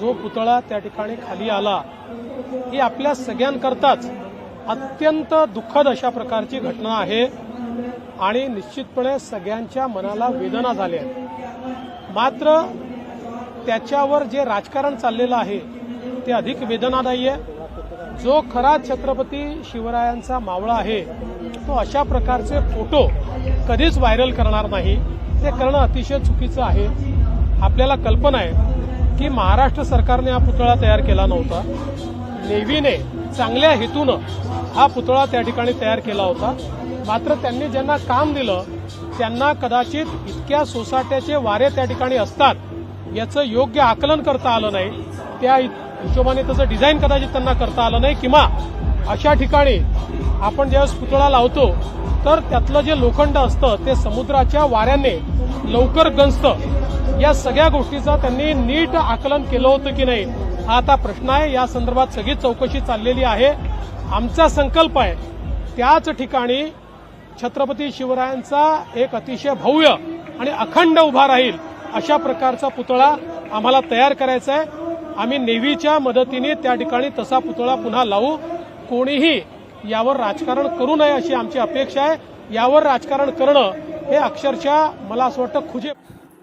जो पुतळा त्या ठिकाणी खाली आला ही आपल्या सगळ्यांकरताच अत्यंत दुःखद अशा प्रकारची घटना आहे आणि निश्चितपणे सगळ्यांच्या मनाला वेदना झाल्या मात्र त्याच्यावर जे राजकारण चाललेलं आहे ते अधिक वेदनादायी आहे. जो खरा छत्रपती शिवरायांचा मावळा आहे तो अशा प्रकारचे फोटो कधीच व्हायरल करणार नाही. ते करणं अतिशय चुकीचं आहे. आपल्याला कल्पना आहे की महाराष्ट्र सरकारने हा पुतळा तयार केला नव्हता. नेव्हीने चांगल्या हेतूनं हा पुतळा त्या ठिकाणी तयार केला होता. मात्र त्यांनी ज्यांना काम दिलं त्यांना कदाचित इतक्या सोसाट्याचे वारे त्या ठिकाणी असतात याचं योग्य आकलन करता आलं नाही. त्या हिशोबाने त्याचं डिझाईन कदाचित त्यांना करता आलं नाही किंवा अशा ठिकाणी आपण ज्यावेळेस पुतळा लावतो तर त्यातलं जे लोखंड असतं ते समुद्राच्या वाऱ्याने लवकर गंजतं. या सगळ्या गोष्टीचं त्यांनी नीट आकलन केलं होतं की नाही हा आता प्रश्न आहे. या संदर्भात सगळी चौकशी चाललेली आहे. आमचा संकल्प आहे त्याच ठिकाणी छत्रपती शिवरायांचा एक अतिशय भव्य आणि अखंड उभा राहील अशा प्रकारचा पुतळा आम्हाला तयार करायचा आहे. आम्ही नेव्हीच्या मदतीने त्या ठिकाणी तसा पुतळा पुन्हा लावू. कोणीही यावर राजकारण करू नये अशी आमची अपेक्षा आहे. यावर राजकारण करणं हे अक्षरशः मला असं वाटतं खुजे